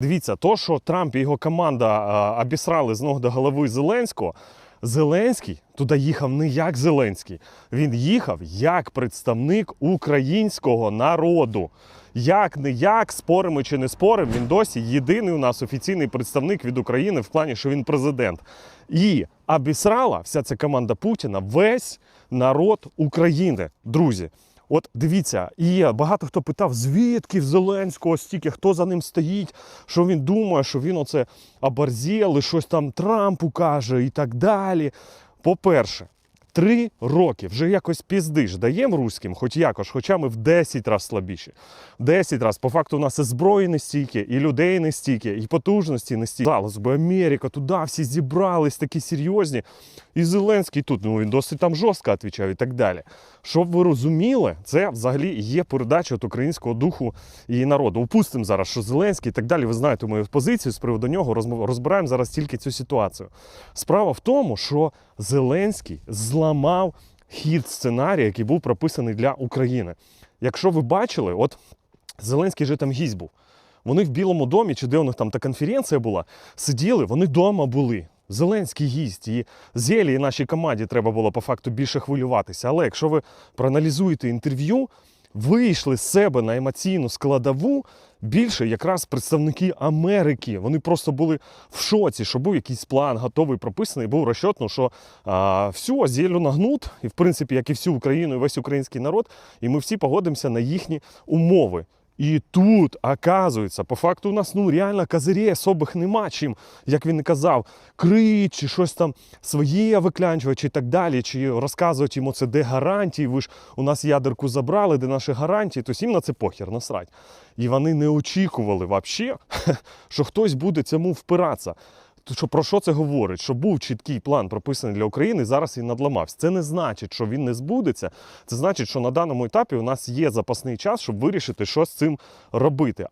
Дивіться, то, що Трамп і його команда обісрали з ног до голови Зеленського. Зеленський туди їхав не як Зеленський. Він їхав як представник українського народу. Як не як, споримо чи не споримо, він досі єдиний у нас офіційний представник від України в плані, що він президент. І обісрала вся ця команда Путіна весь народ України, друзі. От дивіться, і багато хто питав, звідки в Зеленського стільки, хто за ним стоїть, що він думає, що він оце оборзіли, щось там Трампу каже і так далі. По-перше, три роки вже якось піздиш даємо руським, хоч якось, хоча ми в 10 разів слабіші. 10 разів. По факту у нас і зброї не стільки, і людей не стільки, і потужності не стільки. Здалося би, Америка, туди всі зібрались, такі серйозні. І Зеленський тут, ну він досить там жорстко відповідав і так далі. Щоб ви розуміли, це взагалі є передача від українського духу і народу. Упустимо зараз, що Зеленський і так далі. Ви знаєте мою позицію з приводу нього. Розбираємо зараз тільки цю ситуацію. Справа в тому, що Зеленський зламав хід сценарія, який був прописаний для України. Якщо ви бачили, от Зеленський же там гість був. Вони в Білому домі, чи де у них там та конференція була, сиділи, вони вдома були. Зеленський гість, і Зелі і нашій команді треба було по факту більше хвилюватися. Але якщо ви проаналізуєте інтерв'ю, вийшли з себе на емоційну складову більше якраз представники Америки. Вони просто були в шоці, що був якийсь план, готовий, прописаний, був розчет, ну, що а, все, зелю нагнут, і в принципі, як і всю Україну, і весь український народ, і ми всі погодимося на їхні умови. І тут, оказується, по факту у нас ну реально козирей особих нема чим, як він казав, крить, чи щось там своє виклянчувати, чи так далі, чи розказувати йому це, де гарантії, ви ж у нас ядерку забрали, де наші гарантії, то їм на це похер насрать. І вони не очікували взагалі, що хтось буде цьому впиратися. То що про що це говорить? Що був чіткий план прописаний для України, зараз він надламався. Це не значить, що він не збудеться. Це значить, що на даному етапі у нас є запасний час, щоб вирішити, що з цим робити.